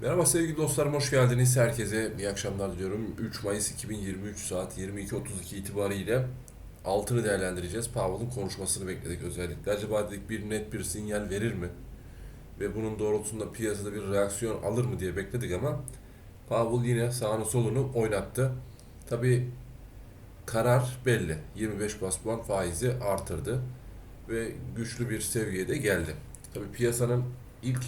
Merhaba sevgili dostlarım, hoş geldiniz. Herkese iyi akşamlar diliyorum. 3 Mayıs 2023 saat 22.32 itibariyle altını değerlendireceğiz. Powell'ın konuşmasını bekledik özellikle. Acaba dedik bir net bir sinyal verir mi? Ve bunun doğrultusunda piyasada bir reaksiyon alır mı diye bekledik ama Powell yine sağını solunu oynattı. Tabi karar belli. 25 bas puan faizi artırdı ve güçlü bir seviyede geldi. Tabi piyasanın ilk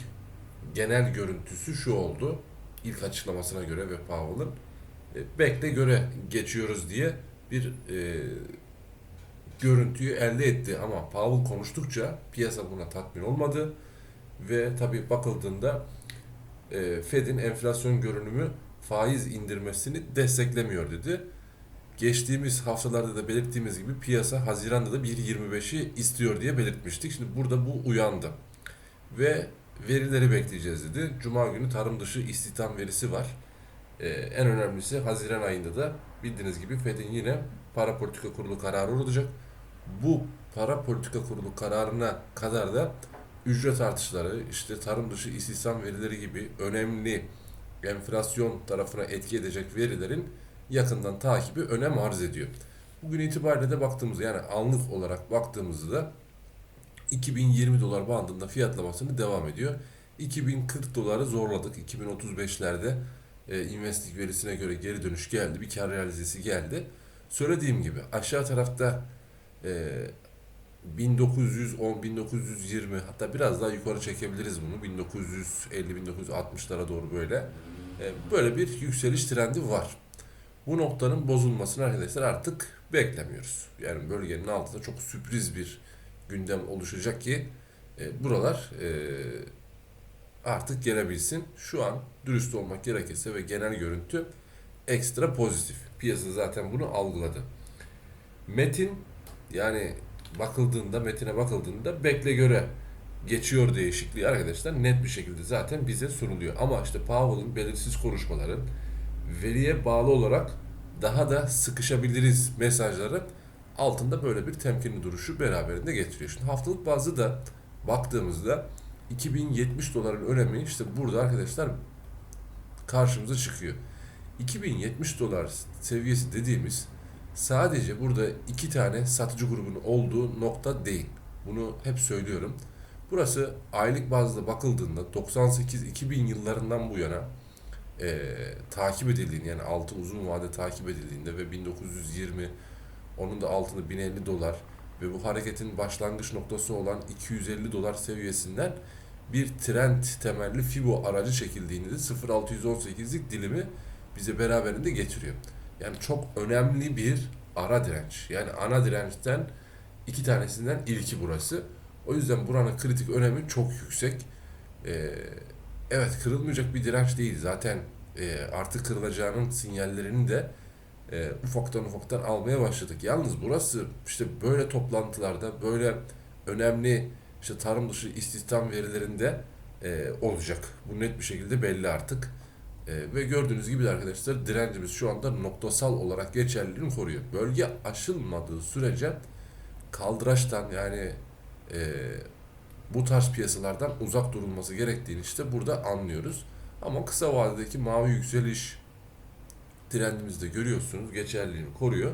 genel görüntüsü şu oldu. İlk açıklamasına göre ve Powell'ın e, bekle göre geçiyoruz diye bir e, görüntüyü elde etti. Ama Powell konuştukça piyasa buna tatmin olmadı ve tabii bakıldığında e, Fed'in enflasyon görünümü faiz indirmesini desteklemiyor dedi. Geçtiğimiz haftalarda da belirttiğimiz gibi piyasa Haziran'da da 1.25'i istiyor diye belirtmiştik. Şimdi burada bu uyandı. Ve verileri bekleyeceğiz dedi. Cuma günü tarım dışı istihdam verisi var. Ee, en önemlisi Haziran ayında da bildiğiniz gibi Fed'in yine para politika kurulu kararı olacak. Bu para politika kurulu kararına kadar da ücret artışları, işte tarım dışı istihdam verileri gibi önemli enflasyon tarafına etki edecek verilerin yakından takibi önem arz ediyor. Bugün itibariyle de baktığımızda yani anlık olarak baktığımızda 2020 dolar bandında fiyatlamasını devam ediyor. 2040 doları zorladık. 2035'lerde e, investik verisine göre geri dönüş geldi. Bir kar realizesi geldi. Söylediğim gibi aşağı tarafta e, 1910, 1920 hatta biraz daha yukarı çekebiliriz bunu. 1950-1960'lara doğru böyle. E, böyle bir yükseliş trendi var. Bu noktanın bozulmasını arkadaşlar artık beklemiyoruz. Yani bölgenin altında çok sürpriz bir gündem oluşacak ki e, buralar e, artık gelebilsin. Şu an dürüst olmak gerekirse ve genel görüntü ekstra pozitif. Piyasa zaten bunu algıladı. Metin yani bakıldığında metine bakıldığında bekle göre geçiyor değişikliği arkadaşlar net bir şekilde zaten bize sunuluyor. Ama işte Powell'ın belirsiz konuşmaları veriye bağlı olarak daha da sıkışabiliriz mesajları altında böyle bir temkinli duruşu beraberinde getiriyor. Şimdi haftalık bazı da baktığımızda 2070 doların önemi işte burada arkadaşlar karşımıza çıkıyor. 2070 dolar seviyesi dediğimiz sadece burada iki tane satıcı grubunun olduğu nokta değil. Bunu hep söylüyorum. Burası aylık bazda bakıldığında 98-2000 yıllarından bu yana e, takip edildiğini yani altın uzun vade takip edildiğinde ve 1920 onun da altında 1050 dolar ve bu hareketin başlangıç noktası olan 250 dolar seviyesinden bir trend temelli Fibo aracı çekildiğinde de 0.618'lik dilimi bize beraberinde getiriyor. Yani çok önemli bir ara direnç. Yani ana dirençten iki tanesinden ilki burası. O yüzden buranın kritik önemi çok yüksek. Ee, evet kırılmayacak bir direnç değil. Zaten e, artık kırılacağının sinyallerini de e, ufaktan ufaktan almaya başladık. Yalnız burası işte böyle toplantılarda böyle önemli işte tarım dışı istihdam verilerinde e, olacak. Bu net bir şekilde belli artık. E, ve gördüğünüz gibi de arkadaşlar direncimiz şu anda noktasal olarak geçerliliğini koruyor. Bölge aşılmadığı sürece kaldıraçtan yani e, bu tarz piyasalardan uzak durulması gerektiğini işte burada anlıyoruz. Ama kısa vadedeki mavi yükseliş trendimizde görüyorsunuz geçerliliğini koruyor.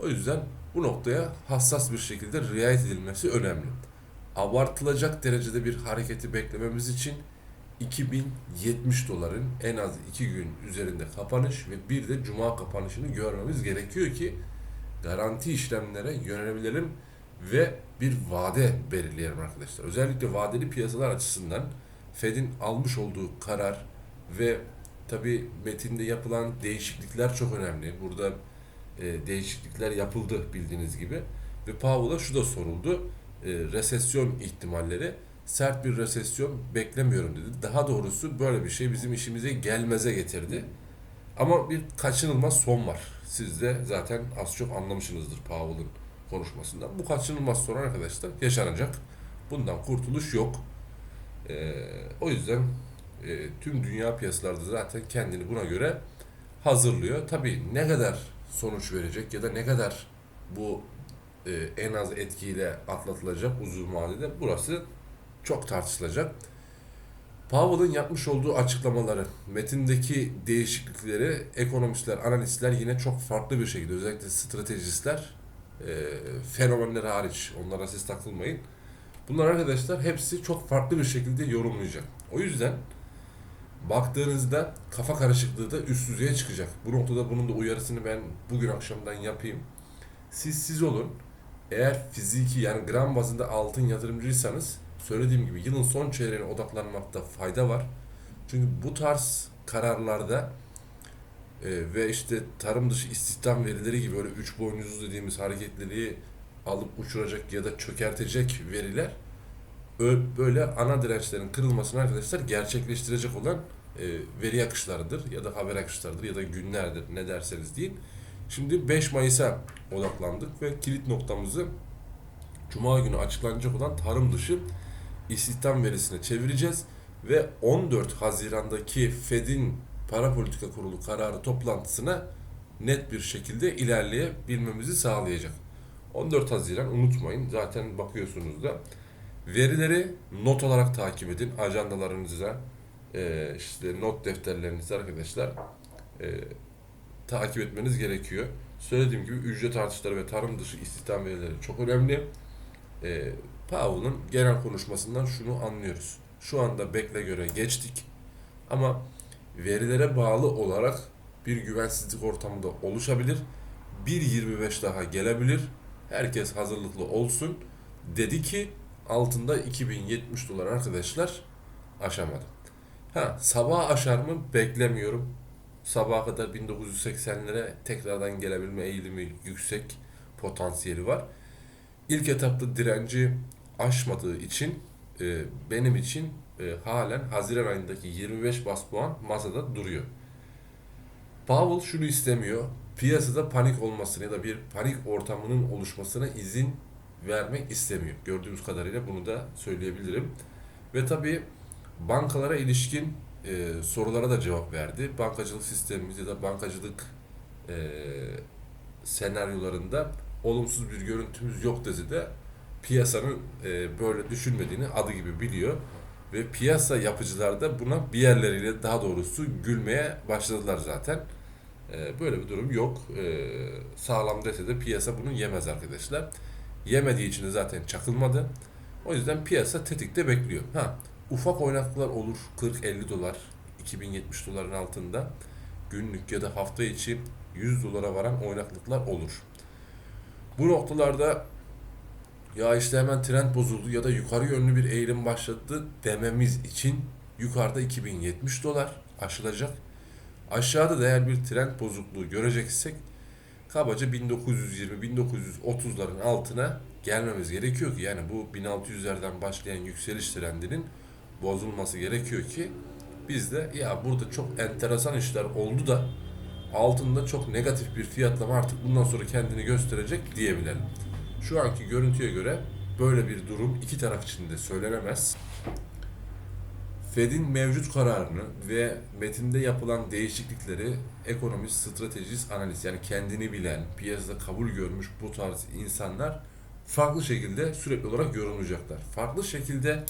O yüzden bu noktaya hassas bir şekilde riayet edilmesi önemli. Abartılacak derecede bir hareketi beklememiz için 2070 doların en az 2 gün üzerinde kapanış ve bir de cuma kapanışını görmemiz gerekiyor ki garanti işlemlere yönelebilelim ve bir vade belirleyelim arkadaşlar. Özellikle vadeli piyasalar açısından Fed'in almış olduğu karar ve tabi metinde yapılan değişiklikler çok önemli. Burada e, değişiklikler yapıldı bildiğiniz gibi. Ve Powell'a şu da soruldu. E, resesyon ihtimalleri. Sert bir resesyon beklemiyorum dedi. Daha doğrusu böyle bir şey bizim işimize gelmeze getirdi. Ama bir kaçınılmaz son var. Siz de zaten az çok anlamışsınızdır Powell'ın konuşmasından. Bu kaçınılmaz son arkadaşlar yaşanacak. Bundan kurtuluş yok. E, o yüzden e, tüm dünya piyasalarda zaten kendini buna göre hazırlıyor. Tabii ne kadar sonuç verecek ya da ne kadar bu e, en az etkiyle atlatılacak uzun vadede burası çok tartışılacak. Powell'ın yapmış olduğu açıklamaları, metindeki değişiklikleri ekonomistler, analistler yine çok farklı bir şekilde özellikle stratejistler e, fenomenleri hariç onlara siz takılmayın. Bunlar arkadaşlar hepsi çok farklı bir şekilde yorumlayacak. O yüzden baktığınızda kafa karışıklığı da üst düzeye çıkacak. Bu noktada bunun da uyarısını ben bugün akşamdan yapayım. Siz siz olun. Eğer fiziki yani gram bazında altın yatırımcıysanız söylediğim gibi yılın son çeyreğine odaklanmakta fayda var. Çünkü bu tarz kararlarda e, ve işte tarım dışı istihdam verileri gibi öyle üç boynuzlu dediğimiz hareketliliği alıp uçuracak ya da çökertecek veriler böyle ana dirençlerin kırılmasını arkadaşlar gerçekleştirecek olan e, veri akışlarıdır ya da haber akışlarıdır ya da günlerdir ne derseniz deyin. Şimdi 5 Mayıs'a odaklandık ve kilit noktamızı Cuma günü açıklanacak olan tarım dışı istihdam verisine çevireceğiz ve 14 Haziran'daki Fed'in para politika kurulu kararı toplantısına net bir şekilde ilerleyebilmemizi sağlayacak. 14 Haziran unutmayın zaten bakıyorsunuz da verileri not olarak takip edin ajandalarınıza e, işte not defterlerinize arkadaşlar e, takip etmeniz gerekiyor. Söylediğim gibi ücret artışları ve tarım dışı istihdam verileri çok önemli. E, Powell'ın genel konuşmasından şunu anlıyoruz. Şu anda bekle göre geçtik ama verilere bağlı olarak bir güvensizlik ortamı da oluşabilir. 1.25 daha gelebilir. Herkes hazırlıklı olsun. Dedi ki altında 2070 dolar arkadaşlar aşamadı. Ha sabah aşar mı beklemiyorum. Sabaha kadar 1980'lere tekrardan gelebilme eğilimi yüksek potansiyeli var. İlk etapta direnci aşmadığı için e, benim için e, halen Haziran ayındaki 25 bas puan masada duruyor. Powell şunu istemiyor. Piyasada panik olmasını ya da bir panik ortamının oluşmasına izin vermek istemiyor. Gördüğümüz kadarıyla bunu da söyleyebilirim. Ve tabii bankalara ilişkin e, sorulara da cevap verdi. Bankacılık sistemimiz ya da bankacılık e, senaryolarında olumsuz bir görüntümüz yok dedi de piyasanın e, böyle düşünmediğini adı gibi biliyor. Ve piyasa yapıcılar da buna bir yerleriyle daha doğrusu gülmeye başladılar zaten. E, böyle bir durum yok. E, sağlam dese de piyasa bunu yemez arkadaşlar. Yemediği için de zaten çakılmadı. O yüzden piyasa tetikte bekliyor. Ha, ufak oynaklıklar olur 40-50 dolar 2070 doların altında günlük ya da hafta içi 100 dolara varan oynaklıklar olur. Bu noktalarda ya işte hemen trend bozuldu ya da yukarı yönlü bir eğilim başladı dememiz için yukarıda 2070 dolar aşılacak. Aşağıda da eğer bir trend bozukluğu göreceksek kabaca 1920-1930'ların altına gelmemiz gerekiyor ki yani bu 1600'lerden başlayan yükseliş trendinin bozulması gerekiyor ki biz de ya burada çok enteresan işler oldu da altında çok negatif bir fiyatlama artık bundan sonra kendini gösterecek diyebilelim. Şu anki görüntüye göre böyle bir durum iki taraf için de söylenemez. Fed'in mevcut kararını ve metinde yapılan değişiklikleri ekonomist, stratejist, analist yani kendini bilen, piyasada kabul görmüş bu tarz insanlar farklı şekilde sürekli olarak yorumlayacaklar. Farklı şekilde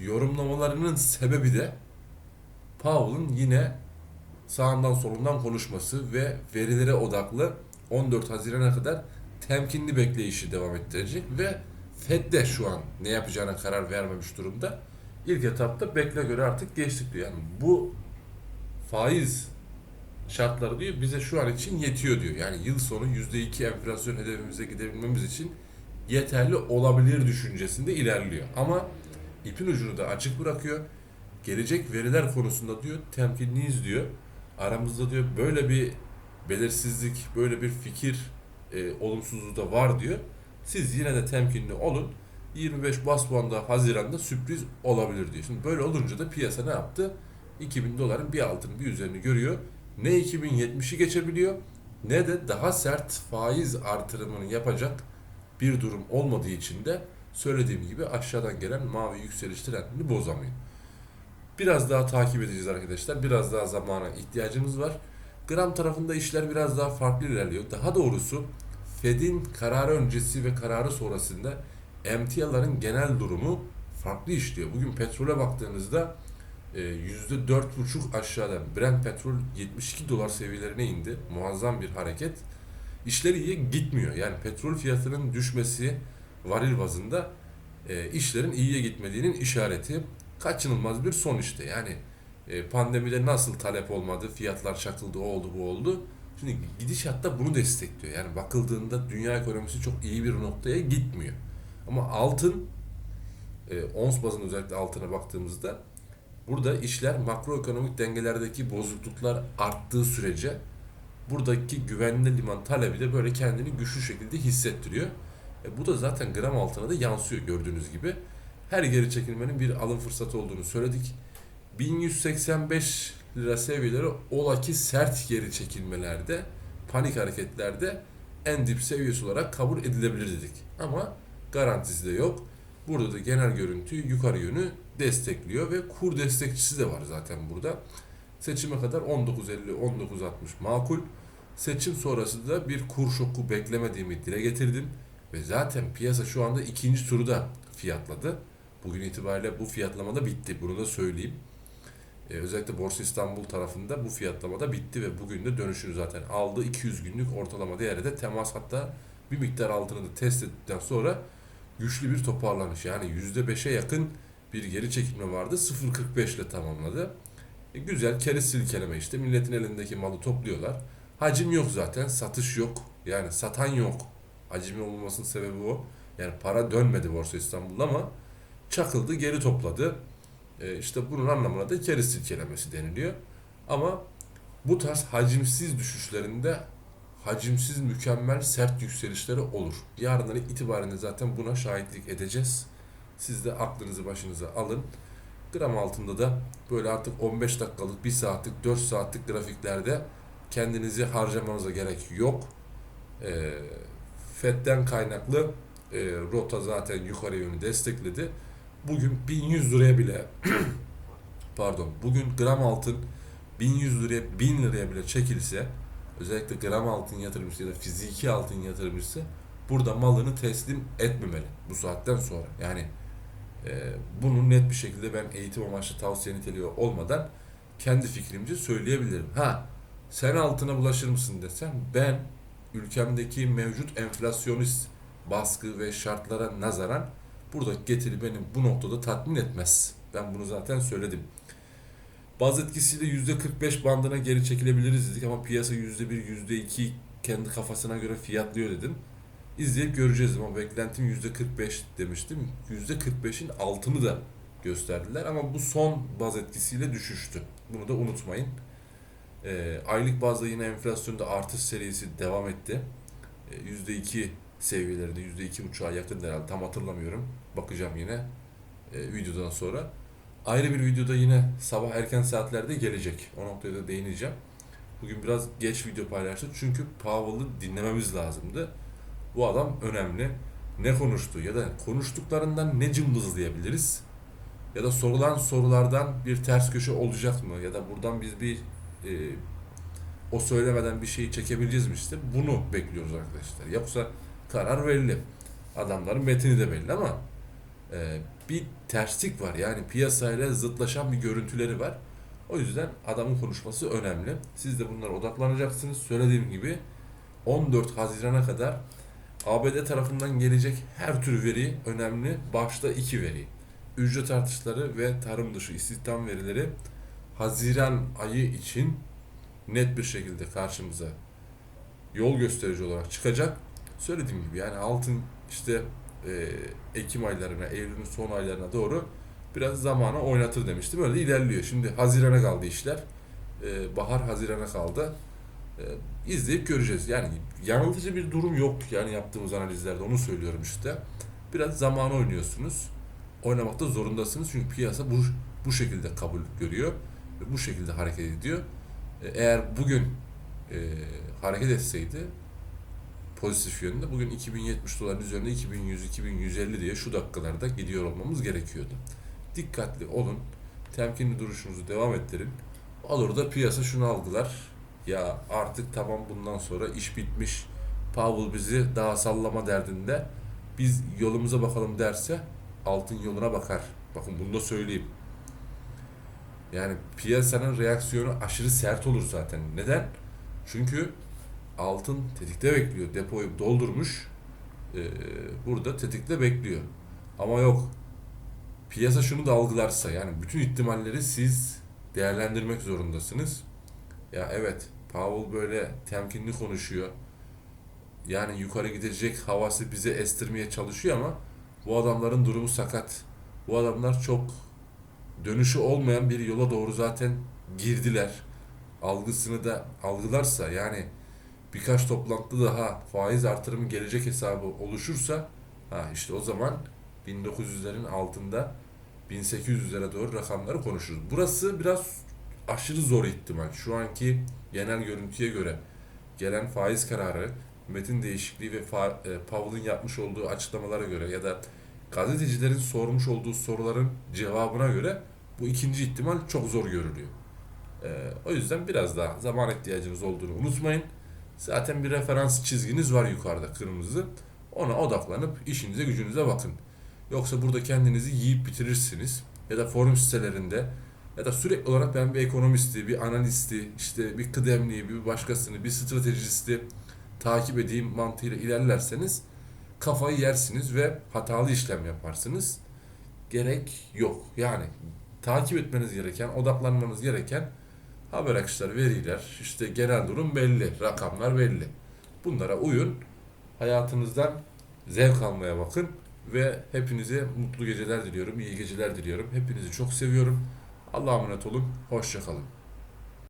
yorumlamalarının sebebi de Powell'ın yine sağından solundan konuşması ve verilere odaklı 14 Haziran'a kadar temkinli bekleyişi devam ettirecek ve Fed de şu an ne yapacağına karar vermemiş durumda. İlk etapta bekle göre artık geçtik diyor. Yani bu faiz şartları diyor bize şu an için yetiyor diyor. Yani yıl sonu %2 enflasyon hedefimize gidebilmemiz için yeterli olabilir düşüncesinde ilerliyor. Ama ipin ucunu da açık bırakıyor. Gelecek veriler konusunda diyor temkinliyiz diyor. Aramızda diyor böyle bir belirsizlik, böyle bir fikir e, olumsuzluğu da var diyor. Siz yine de temkinli olun. 25 bas puanda Haziran'da sürpriz olabilir diyor. Şimdi böyle olunca da piyasa ne yaptı? 2000 doların bir altını bir üzerini görüyor. Ne 2070'i geçebiliyor ne de daha sert faiz artırımını yapacak bir durum olmadığı için de söylediğim gibi aşağıdan gelen mavi yükseliş trendini bozamıyor. Biraz daha takip edeceğiz arkadaşlar. Biraz daha zamana ihtiyacımız var. Gram tarafında işler biraz daha farklı ilerliyor. Daha doğrusu Fed'in kararı öncesi ve kararı sonrasında emtiaların genel durumu farklı işliyor. Bugün petrole baktığınızda e, %4,5 aşağıdan Brent petrol 72 dolar seviyelerine indi. Muazzam bir hareket. İşler iyiye gitmiyor. Yani petrol fiyatının düşmesi varil bazında e, işlerin iyiye gitmediğinin işareti. Kaçınılmaz bir son işte. Yani e, pandemide nasıl talep olmadı, fiyatlar çakıldı, o oldu, bu oldu. Şimdi gidişatta bunu destekliyor. Yani bakıldığında dünya ekonomisi çok iyi bir noktaya gitmiyor. Ama altın, e, ons bazında özellikle altına baktığımızda burada işler makroekonomik dengelerdeki bozukluklar arttığı sürece buradaki güvenli liman talebi de böyle kendini güçlü şekilde hissettiriyor. E, bu da zaten gram altına da yansıyor gördüğünüz gibi. Her geri çekilmenin bir alım fırsatı olduğunu söyledik. 1185 lira seviyeleri ola ki sert geri çekilmelerde, panik hareketlerde en dip seviyesi olarak kabul edilebilir dedik. Ama garantisi de yok. Burada da genel görüntü yukarı yönü destekliyor ve kur destekçisi de var zaten burada. Seçime kadar 19.50 19.60 makul. Seçim sonrası da bir kur şoku beklemediğimi dile getirdim. Ve zaten piyasa şu anda ikinci turu da fiyatladı. Bugün itibariyle bu fiyatlama da bitti. Bunu da söyleyeyim. Ee, özellikle Borsa İstanbul tarafında bu fiyatlama da bitti ve bugün de dönüşünü zaten aldı. 200 günlük ortalama değerde de temas hatta bir miktar altını da test ettikten sonra güçlü bir toparlanış. Yani %5'e yakın bir geri çekilme vardı. 0.45 ile tamamladı. E, güzel kere silkeleme işte. Milletin elindeki malı topluyorlar. Hacim yok zaten. Satış yok. Yani satan yok. Hacmi olmamasının sebebi o. Yani para dönmedi Borsa İstanbul'da ama çakıldı, geri topladı. E, işte bunun anlamına da kere silkelemesi deniliyor. Ama bu tarz hacimsiz düşüşlerinde hacimsiz mükemmel sert yükselişleri olur. Yarından itibaren zaten buna şahitlik edeceğiz. Siz de aklınızı başınıza alın. Gram altında da böyle artık 15 dakikalık, 1 saatlik, 4 saatlik grafiklerde kendinizi harcamanıza gerek yok. E, FED'den kaynaklı e, rota zaten yukarı yönü destekledi. Bugün 1100 liraya bile pardon bugün gram altın 1100 liraya 1000 liraya bile çekilse özellikle gram altın yatırımcısı ya da fiziki altın yatırımcısı burada malını teslim etmemeli bu saatten sonra. Yani e, bunu net bir şekilde ben eğitim amaçlı tavsiye niteliği olmadan kendi fikrimce söyleyebilirim. Ha sen altına bulaşır mısın desen ben ülkemdeki mevcut enflasyonist baskı ve şartlara nazaran buradaki getiri beni bu noktada tatmin etmez. Ben bunu zaten söyledim. Baz etkisiyle %45 bandına geri çekilebiliriz dedik ama piyasa %1, %2 kendi kafasına göre fiyatlıyor dedim. İzleyip göreceğiz ama beklentim %45 demiştim. %45'in altını da gösterdiler ama bu son baz etkisiyle düşüştü. Bunu da unutmayın. E, aylık bazda yine enflasyonda artış serisi devam etti. E, %2 seviyelerinde %2,5'a yakın herhalde tam hatırlamıyorum. Bakacağım yine e, videodan sonra. Ayrı bir videoda yine sabah erken saatlerde gelecek. O noktaya da değineceğim. Bugün biraz geç video paylaştık çünkü Powell'ı dinlememiz lazımdı. Bu adam önemli. Ne konuştu ya da konuştuklarından ne cımbızlayabiliriz? Ya da sorulan sorulardan bir ters köşe olacak mı? Ya da buradan biz bir e, o söylemeden bir şeyi çekebileceğiz mi işte? Bunu bekliyoruz arkadaşlar. Yoksa karar belli. Adamların metini de belli ama e, bir terslik var. Yani piyasayla zıtlaşan bir görüntüleri var. O yüzden adamın konuşması önemli. Siz de bunlara odaklanacaksınız. Söylediğim gibi 14 Haziran'a kadar ABD tarafından gelecek her tür veri önemli. Başta iki veri. Ücret artışları ve tarım dışı istihdam verileri Haziran ayı için net bir şekilde karşımıza yol gösterici olarak çıkacak. Söylediğim gibi yani altın işte e, Ekim aylarına, Eylül'ün son aylarına doğru biraz zamana oynatır demiştim. Öyle de ilerliyor. Şimdi Haziran'a kaldı işler. E, bahar Haziran'a kaldı. E, izleyip göreceğiz. Yani yanıltıcı bir durum yok yani yaptığımız analizlerde onu söylüyorum işte. Biraz zamana oynuyorsunuz. Oynamakta zorundasınız çünkü piyasa bu bu şekilde kabul görüyor ve bu şekilde hareket ediyor. E, eğer bugün e, hareket etseydi pozitif yönde bugün 2070 doların üzerinde 2100 2150 diye şu dakikalarda gidiyor olmamız gerekiyordu. Dikkatli olun. Temkinli duruşunuzu devam ettirin. Olur da piyasa şunu algılar. Ya artık tamam bundan sonra iş bitmiş. Powell bizi daha sallama derdinde. Biz yolumuza bakalım derse altın yoluna bakar. Bakın bunu da söyleyeyim. Yani piyasanın reaksiyonu aşırı sert olur zaten. Neden? Çünkü altın tetikte bekliyor. Depoyu doldurmuş. Ee, burada tetikte bekliyor. Ama yok. Piyasa şunu da algılarsa yani bütün ihtimalleri siz değerlendirmek zorundasınız. Ya evet Powell böyle temkinli konuşuyor. Yani yukarı gidecek havası bize estirmeye çalışıyor ama bu adamların durumu sakat. Bu adamlar çok dönüşü olmayan bir yola doğru zaten girdiler. Algısını da algılarsa yani birkaç toplantı daha faiz artırımı gelecek hesabı oluşursa ha işte o zaman 1900'lerin altında 1800'lere doğru rakamları konuşuruz. Burası biraz aşırı zor ihtimal. Şu anki genel görüntüye göre gelen faiz kararı, metin değişikliği ve e, Powell'ın yapmış olduğu açıklamalara göre ya da gazetecilerin sormuş olduğu soruların cevabına göre bu ikinci ihtimal çok zor görülüyor. E, o yüzden biraz daha zaman ihtiyacınız olduğunu unutmayın. Zaten bir referans çizginiz var yukarıda kırmızı. Ona odaklanıp işinize gücünüze bakın. Yoksa burada kendinizi yiyip bitirirsiniz. Ya da forum sitelerinde ya da sürekli olarak ben bir ekonomisti, bir analisti, işte bir kıdemliyi, bir başkasını, bir stratejisti takip edeyim mantığıyla ilerlerseniz kafayı yersiniz ve hatalı işlem yaparsınız. Gerek yok. Yani takip etmeniz gereken, odaklanmanız gereken haber akışları, veriler, işte genel durum belli, rakamlar belli. Bunlara uyun. Hayatınızdan zevk almaya bakın ve hepinize mutlu geceler diliyorum, iyi geceler diliyorum. Hepinizi çok seviyorum. Allah'a emanet olun. Hoşça kalın.